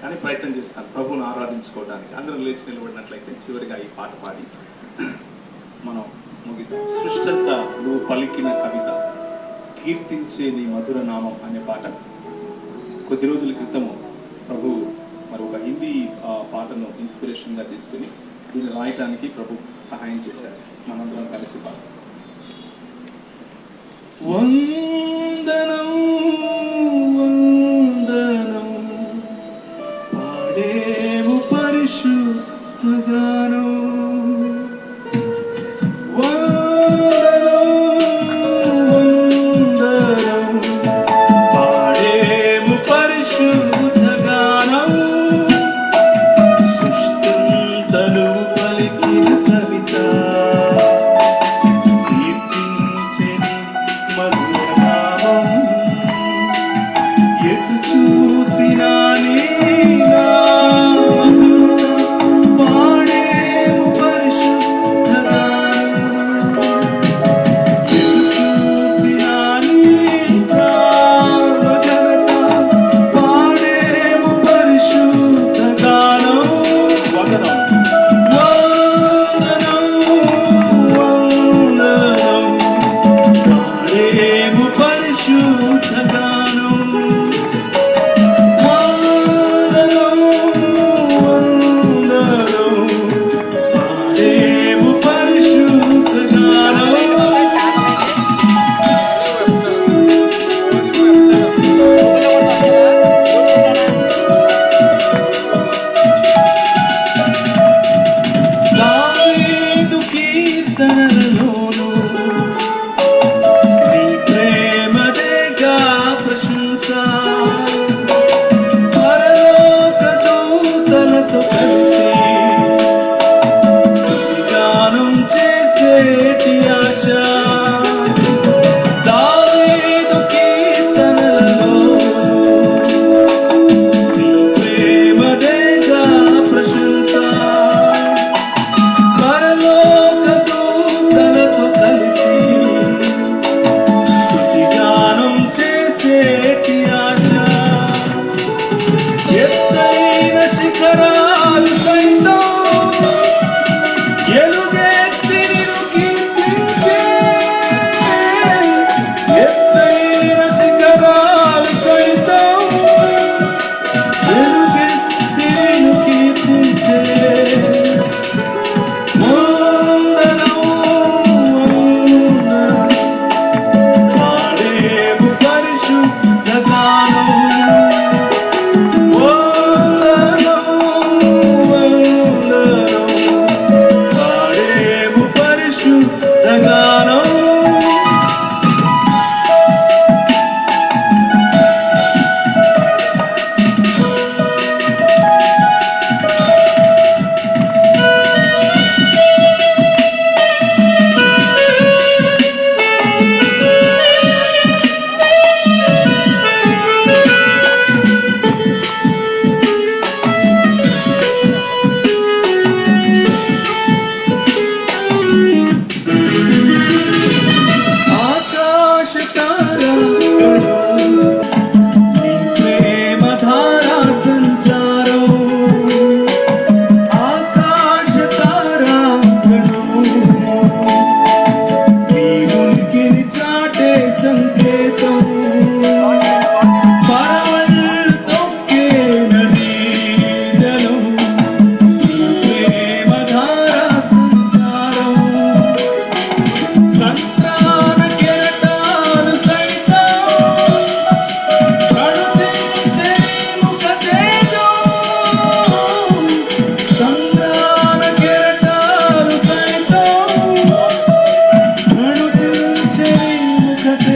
కానీ ప్రయత్నం చేస్తాను ప్రభువును ఆరాధించుకోవడానికి. అందరూ లేచి నిలబడినట్లయితే చివరిగా ఈ పాట పాడి మనం ముగిద్దాం. సృష్టంత నువ్వు పలికిన కవిత కీర్తించే నీ మధుర నామం అనే పాట. కొద్ది రోజుల క్రితము ప్రభు మరి ఒక హిందీ పాటను ఇన్స్పిరేషన్గా తీసుకుని దీన్ని రాయటానికి ప్రభు సహాయం చేశారు. మనందరం కలిసి పాట देव परिशुद्धगानो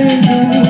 You.